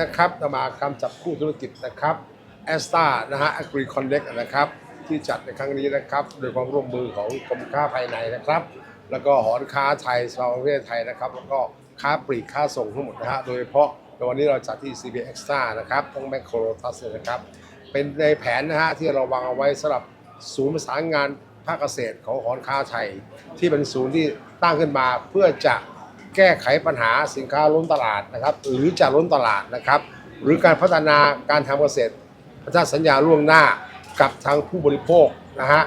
นะครับจะมากรรมจับคู่ธุรกิจนะครับแอสตานะฮะ Agri Connect นะครับ ที่จัดในครั้งนี้นะครับ โดยความร่วมมือของกรมค้าภายในนะครับ แล้วก็หอค้าไทยสาประเทศไทยนะครับ แล้วก็ค้าปลีกค้าส่งทั้งหมดนะฮะ โดยเฉพาะในวันนี้เราจัดที่ CB Extra นะครับทั้งแมคโครทัสนะครับ เป็นในแผนนะฮะที่เราวางเอาไว้สำหรับศูนย์ประสานงานภาคเกษตรของหอค้าไทย ที่เป็นศูนย์ที่ตั้งขึ้นมาเพื่อจะ แก้ไขปัญหาสินค้าล้นตลาดนะครับ หรือจะล้นตลาดนะครับ หรือการพัฒนาการทำเกษตรพันธสัญญาล่วงหน้ากับทางผู้บริโภคนะฮะ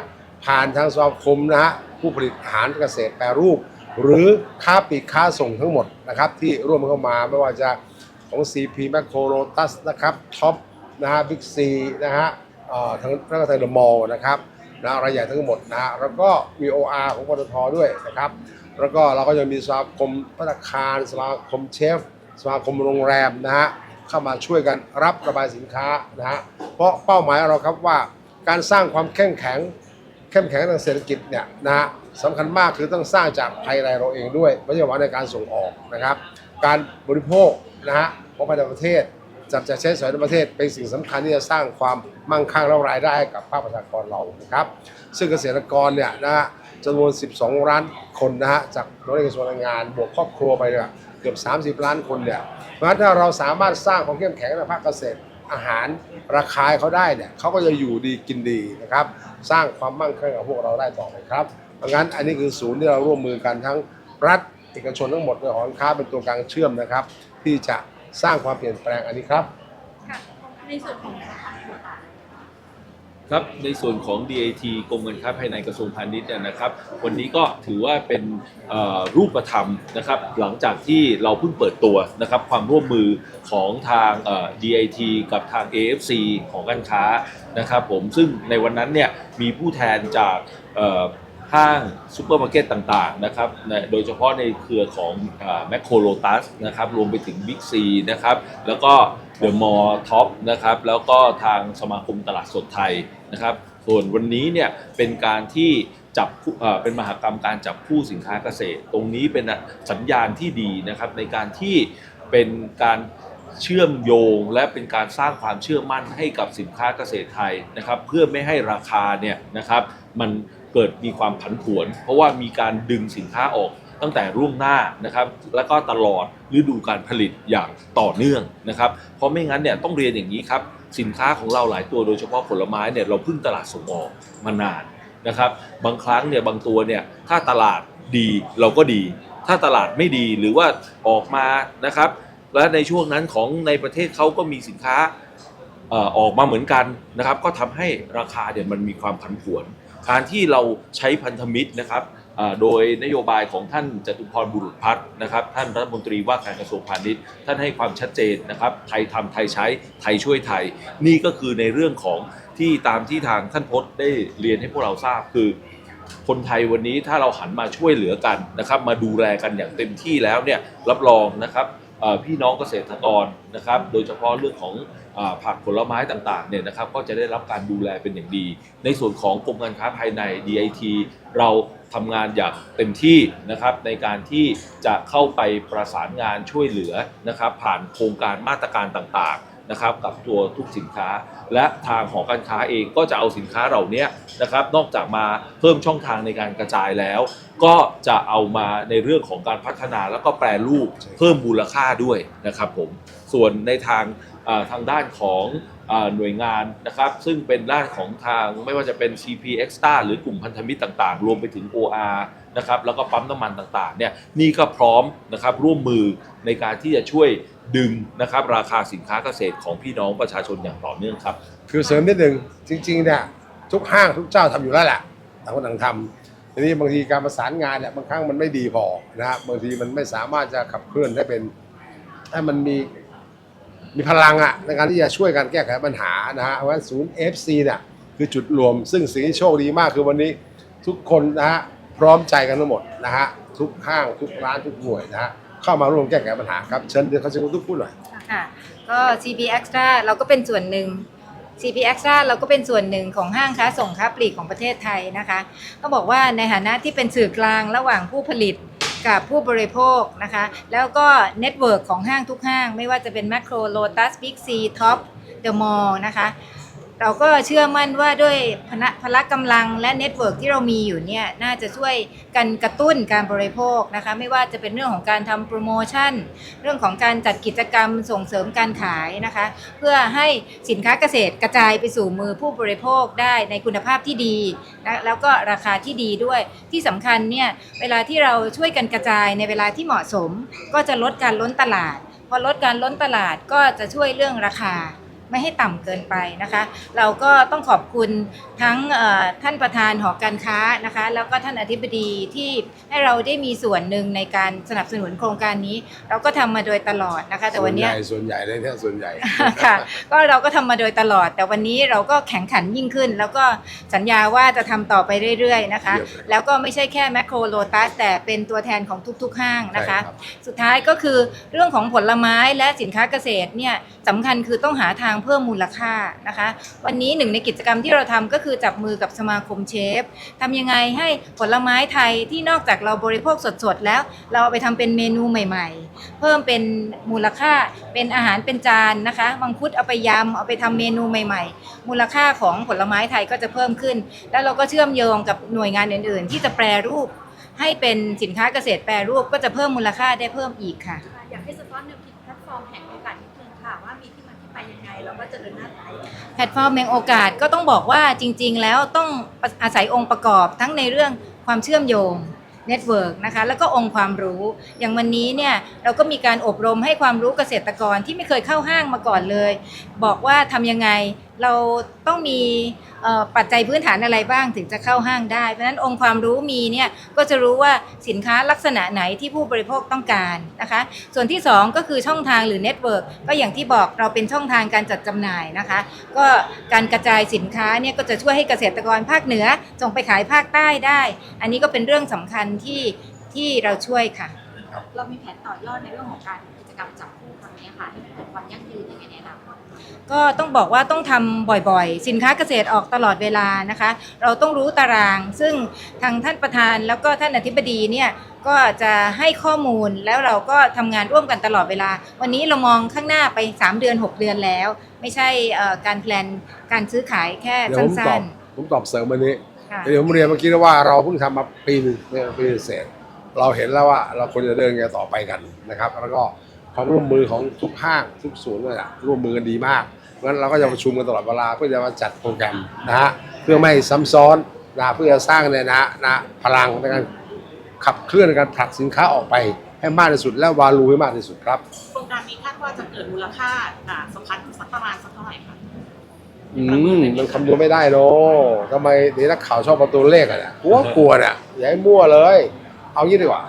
ผ่านทางสมาคมนะฮะผู้ผลิตอาหารเกษตรแปรรูป หรือค้าปลีกค้าส่งทั้งหมดนะครับ ที่ร่วมเข้ามาไม่ว่าจะของ CP m a c r o Lotus นะครับท็อปนะฮะบิ๊กซีนะฮะทั้งทั้งไทยเดอะมอลล์นะครับนะรายใหญ่ทั้งหมดนะฮะแล้วก็ VOR ของปตทด้วยนะครับ แล้วก็เราก็ยังมีสมาคมพัตตาคารสมาคมเชฟ สมาคมโรงแรมนะฮะเข้ามาช่วยกันรับระบายสินค้านะฮะเพราะเป้าหมายเราครับว่าการสร้างความเข้มแข็งเข้มแข็งทางเศรษฐกิจเนี่ยนะฮะสำคัญมากคือต้องสร้างจากภายในเราเองด้วยไม่ใช่วังในการส่งออกนะครับ การบริโภคนะฮะของภายในประเทศจับจ่ายใช้สอยในประเทศเป็นสิ่งสำคัญที่จะสร้างความมั่งคั่งและรายได้ให้กับภาคประชากรเรานะครับ ซึ่งเกษตรกรเนี่ยนะฮะ จำนวน 12 ล้านคนนะฮะจากโรงเรียนกระทรวงแรงงาน บวกครอบครัวไปเนี่ยเกือบ 30 ล้านคนเนี่ยเพราะฉะนั้นถ้าเราสามารถสร้างความเข้มแข็งในภาคเกษตรอาหารราคาเขาได้เนี่ยเขาก็จะอยู่ดีกินดีนะครับ สร้างความมั่งคั่งกับพวกเราได้ต่อไปครับเพราะงั้นอันนี้คือศูนย์ที่เราร่วมมือกันทั้งรัฐเอกชนทั้งหมดโดยหอการค้าเป็นตัวกลางเชื่อมนะครับ ที่จะสร้างความเปลี่ยนแปลงอันนี้ครับ ค่ะในส่วนของ ครับในส่วนของ DAT กรมการค้าภายในกระทรวงพาณิชย์เนี่ยนะครับ วันนี้ก็ถือว่าเป็นรูปธรรมนะครับ หลังจากที่เราเพิ่งเปิดตัวนะครับ ความร่วมมือของทางเอ่อ DAT กับทาง AFC ของการค้านะครับผมซึ่งในวันนั้นเนี่ยมีผู้แทนจากห้างซูเปอร์มาร์เก็ตต่างๆนะครับโดยเฉพาะในเครือของแมคโครโลตัสนะครับรวมไปถึงบิ๊กซีนะครับแล้วก็เดอะมอลล์ท็อปนะครับแล้วก็ทางสมาคมตลาดสดไทย นะครับ ส่วนวันนี้เนี่ยเป็นการที่จับเอ่อเป็นมหกรรมการจับคู่สินค้าเกษตร ตรงนี้เป็นสัญญาณที่ดีนะครับในการที่เป็นการเชื่อมโยงและเป็นการสร้างความเชื่อมั่นให้กับสินค้าเกษตรไทยนะครับ เพื่อไม่ให้ราคาเนี่ยนะครับ มันเกิดมีความผันผวน เพราะว่ามีการดึงสินค้าออกตั้งแต่ร่วงหน้านะครับ แล้วก็ตลอดฤดูการผลิตอย่างต่อเนื่องนะครับ เพราะไม่งั้นเนี่ยต้องเรียนอย่างนี้ครับ สินค้าของเราหลายตัวโดยเฉพาะผลไม้เนี่ยเราพึ่งตลาดส่งออกมานานนะครับ บางครั้งเนี่ยบางตัวเนี่ยถ้าตลาดดีเราก็ดี ถ้าตลาดไม่ดีหรือว่าออกมานะครับ และในช่วงนั้นของในประเทศเขาก็มีสินค้าออกมาเหมือนกันนะครับ ก็ทำให้ราคาเนี่ยมันมีความผันผวนการที่เราใช้พันธมิตรนะครับ โดยนโยบายของท่านจตุพรบุรุษพัฒน์นะครับ ท่านรัฐมนตรีว่าการกระทรวงพาณิชย์ ท่านให้ความชัดเจนนะครับ ไทยทำไทยใช้ไทยช่วยไทย นี่ก็คือในเรื่องของที่ตามที่ทางท่านพจน์ได้เรียนให้พวกเราทราบคือคนไทยวันนี้ถ้าเราหันมาช่วยเหลือกันนะครับ มาดูแลกันอย่างเต็มที่แล้วเนี่ยรับรองนะครับพี่น้องเกษตรกรนะครับ โดยเฉพาะเรื่องของ ผักผลไม้ต่างๆเนี่ยนะครับก็จะได้รับการดูแลเป็นอย่างดี ในส่วนของกรมการค้าภายใน DIT เราทำงานอย่างเต็มที่นะครับในการที่จะเข้าไปประสานงานช่วยเหลือนะครับผ่านโครงการมาตรการต่างๆนะครับกับตัวทุกสินค้า และทางหอการค้าเองก็จะเอาสินค้าเหล่านี้นะครับนอกจากมาเพิ่มช่องทางในการกระจายแล้ว ก็จะเอามาในเรื่องของการพัฒนาแล้วก็แปรรูปเพิ่มมูลค่าด้วยนะครับผมส่วนในทาง ทางด้านของอหน่วยงานนะครับ ซึ่งเป็นด้านของทางไม่ว่าจะเป็น CP Extra หรือกลุ่มพันธมิตรต่างๆ รวมไปถึง OR นะครับแล้วก็ปั๊มน้ำมันต่างๆเนี่ยนี่ก็พร้อมนะครับร่วมมือในการที่จะช่วยดึงนะครับราคาสินค้าเกษตรของพี่น้องประชาชนอย่างต่อเนื่องครับ คือเสริมนิดหนึ่งจริงๆเนี่ยทุกห้างทุกเจ้าทำอยู่แล้วแหละต่างคนต่างทำทีนี้บางทีการประสานงานเนี่ยบางครั้งมันไม่ดีพอนะฮะบางทีมันไม่สามารถจะขับเคลื่อนได้เป็นให้มันมี มีพลังอะในการที่จะช่วยกันแก้ไขปัญหานะฮะเพราะฉะนั้นศูนย์ FC เนี่ยคือจุดรวม ซึ่งสิ่งที่โชคดีมากคือวันนี้ทุกคนนะฮะพร้อมใจกันทั้งหมดนะฮะทุกห้างทุกร้านทุกหน่วยนะฮะเข้ามาร่วมแก้ไขปัญหาครับเชิญเดี๋ยวเขาจะทุกพูดหน่อย ค่ะก็ CP Extra เราก็เป็นส่วนหนึ่ง CP Extra เราก็เป็นส่วนหนึ่งของห้างค้าส่งค้าปลีกของประเทศไทยนะคะต้องบอกว่าในฐานะที่เป็นสื่อกลางระหว่างผู้ผลิต กับผู้บริโภคนะคะ แล้วก็เน็ตเวิร์กของห้างทุกห้าง ไม่ว่าจะเป็นแมคโครโลตัสบิ๊กซีท็อปเดอะมอลล์นะคะ เราก็เชื่อมั่นว่าด้วยพละพละกำลังและเน็ตเวิร์กที่เรามีอยู่เนี่ยน่าจะช่วยกันกระตุ้นการบริโภคนะคะไม่ว่าจะเป็นเรื่องของการทำโปรโมชั่น เรื่องของการจัดกิจกรรมส่งเสริมการขายนะคะ เพื่อให้สินค้าเกษตรกระจายไปสู่มือผู้บริโภคได้ในคุณภาพที่ดีนะแล้วก็ราคาที่ดีด้วยที่สำคัญเนี่ยเวลาที่เราช่วยกันกระจายในเวลาที่เหมาะสม ก็จะลดการล้นตลาด พอลดการล้นตลาดก็จะช่วยเรื่องราคา ไม่ให้ต่ำเกินไปนะคะ เราก็ต้องขอบคุณทั้งเอ่อท่านประธานหอการค้านะคะ แล้วก็ท่านอธิบดีที่ให้เราได้มีส่วนหนึ่งในการสนับสนุนโครงการนี้ เราก็ทำมาโดยตลอดนะคะ แต่วันเนี้ยส่วนใหญ่ส่วนใหญ่เลยเนี่ยส่วนใหญ่ค่ะก็เราก็ทำมาโดยตลอด แต่วันนี้เราก็แข่งขันยิ่งขึ้น แล้วก็สัญญาว่าจะทำต่อไปเรื่อยๆนะคะเยี่ยมเลยแล้วก็ไม่ใช่แค่แมคโครโลตัสแต่เป็นตัวแทนของทุกๆห้างนะคะใช่รับสุดท้ายก็คือเรื่องของผลไม้และสินค้าเกษตรเนี่ยสำคัญคือต้องหาทางเพิ่มมูลค่านะคะ วันนี้หนึ่งในกิจกรรมที่เราทำก็คือจับมือกับสมาคมเชฟทำยังไงให้ผลไม้ไทยที่นอกจากเราบริโภคสดๆแล้ว เราเอาไปทำเป็นเมนูใหม่ ๆ เพิ่มเป็นมูลค่าเป็นอาหารเป็นจานนะคะมังคุดเอาไปยำเอาไปทำเมนูใหม่ ๆ มูลค่าของผลไม้ไทยก็จะเพิ่มขึ้น แล้วเราก็เชื่อมโยงกับหน่วยงานอื่น ๆ ที่จะแปรรูปให้เป็นสินค้าเกษตรแปรรูปก็จะเพิ่มมูลค่าได้เพิ่มอีกค่ะอยากให้ ไปยังไงแล้วก็จะเดินหน้าไปแพลตฟอร์มแห่งโอกาสก็ต้องบอกว่าจริง ๆ แล้วต้องอาศัยองค์ประกอบทั้งในเรื่องความเชื่อมโยงเน็ตเวิร์กนะคะแล้วก็องค์ความรู้ อย่างวันนี้เนี่ยเราก็มีการอบรมให้ความรู้เกษตรกรที่ไม่เคยเข้าห้างมาก่อนเลย บอกว่าทำยังไง เราต้องมีเอ่อปัจจัยพื้นฐานอะไรบ้างถึงจะเข้าห้างได้ เพราะฉะนั้นองค์ความรู้มีเนี่ยก็จะรู้ว่าสินค้าลักษณะไหนที่ผู้บริโภคต้องการนะคะ ส่วนที่สองก็คือช่องทางหรือเน็ตเวิร์กก็อย่างที่บอกเราเป็นช่องทางการจัดจำหน่ายนะคะ ก็การกระจายสินค้าเนี่ยก็จะช่วยให้เกษตรกรภาคเหนือส่งไปขายภาคใต้ได้ อันนี้ก็เป็นเรื่องสำคัญที่ที่เราช่วยค่ะ เรามีแผนต่อยอดในเรื่องของการกิจกรรมจับคู่ครั้ งนี้ค่ะให้เกิดความยั่งยืนยังไงในอนาคตก็ต้องบอกว่าต้องทำบ่อยๆ สินค้าเกษตรออกตลอดเวลานะคะ เราต้องรู้ตาราง ซึ่งทางท่านประธานแล้วก็ท่านอธิบดีเนี่ยก็จะให้ข้อมูลแล้วเราก็ทำงานร่วมกันตลอดเวลา วันนี้เรามองข้างหน้าไป 3 เดือน 6 เดือนแล้ว ไม่ใช่เอ่อการแพลนการซื้อขายแค่เดี๋ยวผมตสั้อบนผมตอบเสริมวันนี้ ๆค่ะ เดี๋ยวผมเรียนเมื่อกี้นะว่าเราเพิ่งทำมาปีหนึงเนี่ยปีเศษเราเห็นแล้วว่าเราควรจะเดินไงต่อไปกันนะครับ แล้วก็ ความร่วมมือของทุกห้างทุกศูนย์เนี่ยร่วมมือกันดีมากเพราะฉะนั้นเราก็จะประชุมกันตลอดเวลาเพื่อจะมาจัดโปรแกรมนะฮะเพื่อไม่ให้ซ้ำซ้อนนะเพื่อจะสร้างเนี่ยนะนะพลังในการขับเคลื่อนในการผลักสินค้าออกไปให้มากที่สุด และวาลูให้มากที่สุดครับโครงการนี้คาดว่าจะเกิดมูลค่าอ่าสัมพันธ์สักประมาณสักเท่าไหร่คะอืมมันคำนวณไม่ได้เนอะทำไมเดี๋ยวนักข่าวชอบประตูเลขอะเนี่ยกลัวกลัวเนี่ยอย่าให้มั่วเลย เอางี้ดีกว่า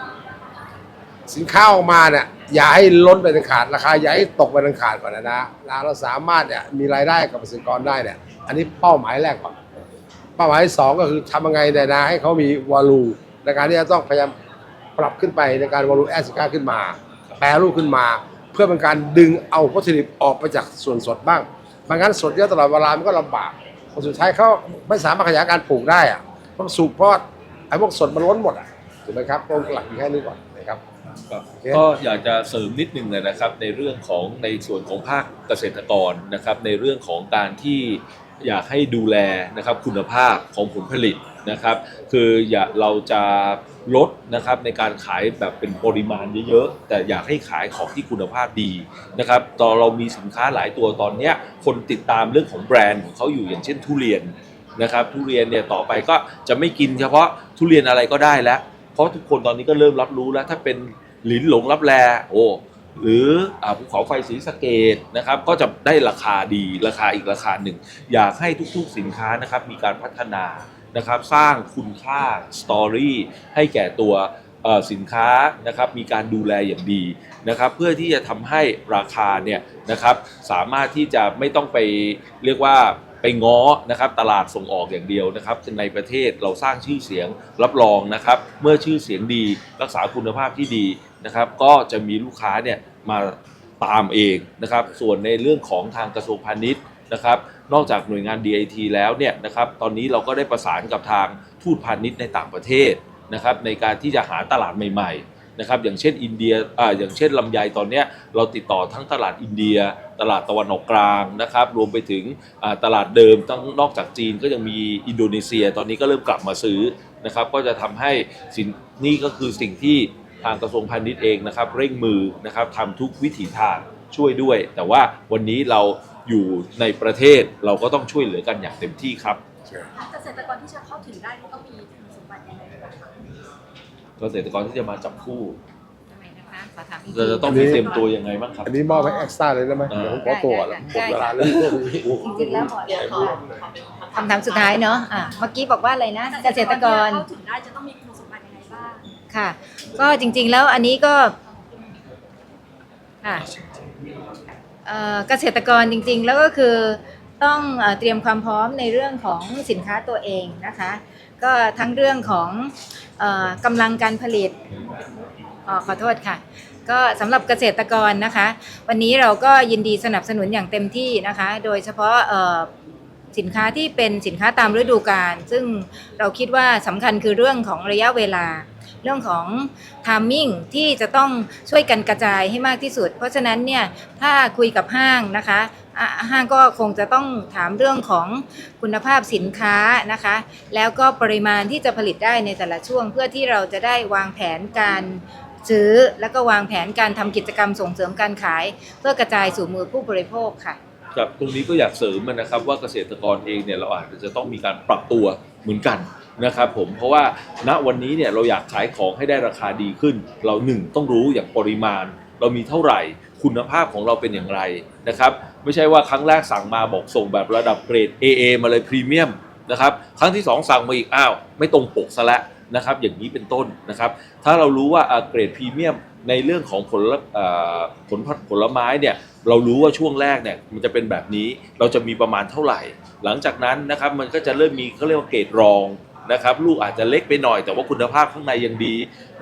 สินค้าออกมาเนี่ย อย่าให้ล้นไปเป็นขาดราคาอย่าให้ตกไปเป็นขาดก่อนนะนะเราสามารถเนี่ยมีรายได้กับเกษตรกรได้เนี่ย อันนี้เป้าหมายแรกก่อน เป้าหมายสองก็คือทำยังไงเนี่ยนะให้เขามีวอลูในการที่จะต้องพยายามปรับขึ้นไปในการวอลูแอสก้าขึ้นมา แปรรูปขึ้นมา เพื่อเป็นการดึงเอาวัตถุดิบออกไปจากส่วนสดบ้างไม่งั้นสดเยอะตลอดเวลามันก็ลำบากพอสุดท้ายเขาไม่สามารถขยายการปลูกได้อะเพราะสูบเพราะไอ้พวกสดมันล้นหมดอะถูกไหมครับต้องหลักอยู่แค่นี้ก่อน ครับครับโอเคก็อยากจะเสริมนิดนึงเลยนะครับ ในเรื่องของในส่วนของภาคเกษตรกรนะครับ ในเรื่องของการที่อยากให้ดูแลนะครับคุณภาพของผลผลิตนะครับ คืออย่าเราจะลดนะครับในการขายแบบเป็นปริมาณเยอะๆ แต่อยากให้ขายของที่คุณภาพดีนะครับตอนเรามีสินค้าหลายตัวตอนเนี้ยคนติดตามเรื่องของแบรนด์ของเขาอยู่อย่างเช่นทุเรียนนะครับ ทุเรียนเนี่ยต่อไปก็จะไม่กินเฉพาะทุเรียนอะไรก็ได้แล้ว เพราะทุกคนตอนนี้ก็เริ่มรับรู้แล้วถ้าเป็น หลินหลงรับแลโอ้หรือภูเขาไฟสีสเกตนะครับก็จะได้ราคาดีราคาอีกราคาหนึ่ง อยากให้ทุกๆสินค้านะครับมีการพัฒนานะครับสร้างคุณค่าสตอรี่ให้แก่ตัวสินค้านะครับมีการดูแลอย่างดีนะครับเพื่อที่จะทำให้ราคาเนี่ยนะครับสามารถที่จะไม่ต้องไปเรียกว่าไปง้อนะครับตลาดส่งออกอย่างเดียวนะครับในประเทศเราสร้างชื่อเสียงรับรองนะครับ เมื่อชื่อเสียงดีรักษาคุณภาพที่ดี นะครับก็จะมีลูกค้าเนี่ยมาตามเองนะครับส่วนในเรื่องของทางกระทรวงพาณิชย์นะครับนอกจากหน่วยงาน DIT แล้วเนี่ยนะครับตอนนี้เราก็ได้ประสานกับทางทูตพาณิชย์ในต่างประเทศนะครับในการที่จะหาตลาดใหม่ๆนะครับอย่างเช่นอินเดียอ่าอย่างเช่นลำไยตอนเนี้ยเราติดต่อทั้งตลาดอินเดีย ตลาดตะวันออกกลางนะครับรวมไปถึงอ่าตลาดเดิมตั้งนอกจากจีนก็ยังมีอินโดนีเซีย ตอนนี้ก็เริ่มกลับมาซื้อนะครับก็จะทำให้สินนี่ก็คือสิ่งที่ ทางกระทรวงพาณิชย์เองนะครับ เร่งมือนะครับทำทุกวิถีทางช่วยด้วย แต่ว่าวันนี้เราอยู่ในประเทศเราก็ต้องช่วยเหลือกันอย่างเต็มที่ครับเกษตรกรที่จะเข้าถึงได้นี่ต้องมีคุณสมบัติยังไงบ้างคะเกษตรกรที่จะมาจับคู่ทำไมนะคะขอถามอีกเราทีจะต้องมีเตรียมตัวยังไงบ้างครับ อันนี้มอบให้เอ็กซ์ต้าเลยได้ไหมอ่าเดี๋ยวผมขอตัวแล้วหมดเวลาแล้วจริงๆแล้วหมดเดี๋ยวแล้วขอค่ะขอเป็นคำถามสุดท้ายเนาะอะเมื่อกี้บอกว่าอะไรนะ เกษตรกร เข้าถึงได้จะต้องมีคุณ ค่ะ ก็จริงๆแล้วอันนี้ก็ค่ะเอ่อเกษตรกรจริงๆ แล้วก็คือต้องเอ่อเตรียมความพร้อมในเรื่องของสินค้าตัวเองนะคะ ก็ทั้งเรื่องของเอ่อกำลังการผลิตออขอโทษค่ะ ก็สำหรับเกษตรกรนะคะ วันนี้เราก็ยินดีสนับสนุนอย่างเต็มที่นะคะ โดยเฉพาะเอ่อ สินค้าที่เป็นสินค้าตามฤดูกาลซึ่งเราคิดว่าสำคัญคือเรื่องของระยะเวลา เรื่องของ timing ที่จะต้องช่วยกันกระจายให้มากที่สุด เพราะฉะนั้นเนี่ยถ้าคุยกับห้างนะคะอะห้างก็คงจะต้องถามเรื่องของคุณภาพสินค้านะคะ แล้วก็ปริมาณที่จะผลิตได้ในแต่ละช่วง เพื่อที่เราจะได้วางแผนการซื้อ แล้วก็วางแผนการทำกิจกรรมส่งเสริมการขาย เพื่อกระจายสู่มือผู้บริโภคค่ะ ครับตรงนี้ก็อยากเสริมนะครับ ว่าเกษตรกรเองเนี่ยเราอาจจะต้องมีการปรับตัวเหมือนกันนะครับผมเพราะว่าณวันนี้เนี่ยเราอยากขายของให้ได้ราคาดีขึ้น เราหนึ่งต้องรู้อย่างปริมาณ เรามีเท่าไหร่ คุณภาพของเราเป็นอย่างไรนะครับไม่ใช่ว่าครั้งแรกสั่งมาบอกส่งแบบระดับเกรด AA มาเลยพรีเมียมนะครับครั้งที่สองสั่งมาอีกอ้าว ไม่ตรงปกซะแล้วนะครับอย่างนี้เป็นต้นนะครับถ้าเรารู้ว่าเกรดพรีเมียมในเรื่องของผลเอ่อผลผลไม้เนี่ย เรารู้ว่าช่วงแรกเนี่ยมันจะเป็นแบบนี้เราจะมีประมาณเท่าไหร่ หลังจากนั้นนะครับมันก็จะเริ่มมีเขาเรียกว่าเกรดรองนะครับลูกอาจจะเล็กไปหน่อยแต่ว่าคุณภาพข้างในยังดี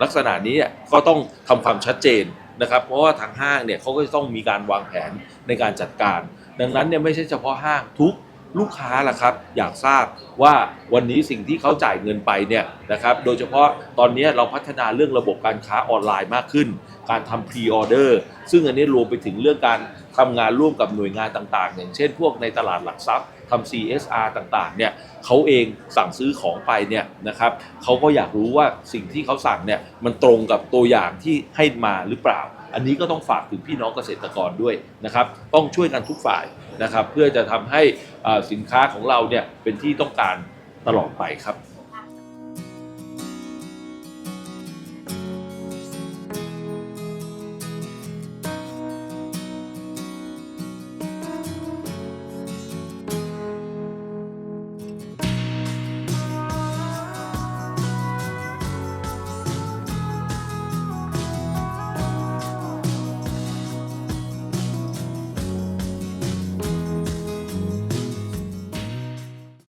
ลักษณะนี้เนี่ยก็ต้องทำความชัดเจนนะครับ เพราะว่าทางห้างเนี่ยเขาก็จะต้องมีการวางแผนในการจัดการ ดังนั้นเนี่ยไม่ใช่เฉพาะห้างทุก ลูกค้าล่ะครับ อยากทราบว่าวันนี้สิ่งที่เขาจ่ายเงินไปเนี่ยนะครับ โดยเฉพาะตอนนี้เราพัฒนาเรื่องระบบการค้าออนไลน์มากขึ้น การทำพรีออเดอร์ซึ่งอันนี้รวมไปถึงเรื่องการทำงานร่วมกับหน่วยงานต่างๆ อย่างเช่นพวกในตลาดหลักทรัพย์ทำ CSR ต่างๆ เนี่ยเขาเองสั่งซื้อของไปเนี่ยนะครับเขาก็อยากรู้ว่าสิ่งที่เขาสั่งเนี่ยมันตรงกับตัวอย่างที่ให้มาหรือเปล่า อันนี้ก็ต้องฝากถึงพี่น้องเกษตรกรด้วยนะครับต้องช่วยกันทุกฝ่ายนะครับ เพื่อจะทำให้สินค้าของเราเนี่ยเป็นที่ต้องการตลอดไปครับ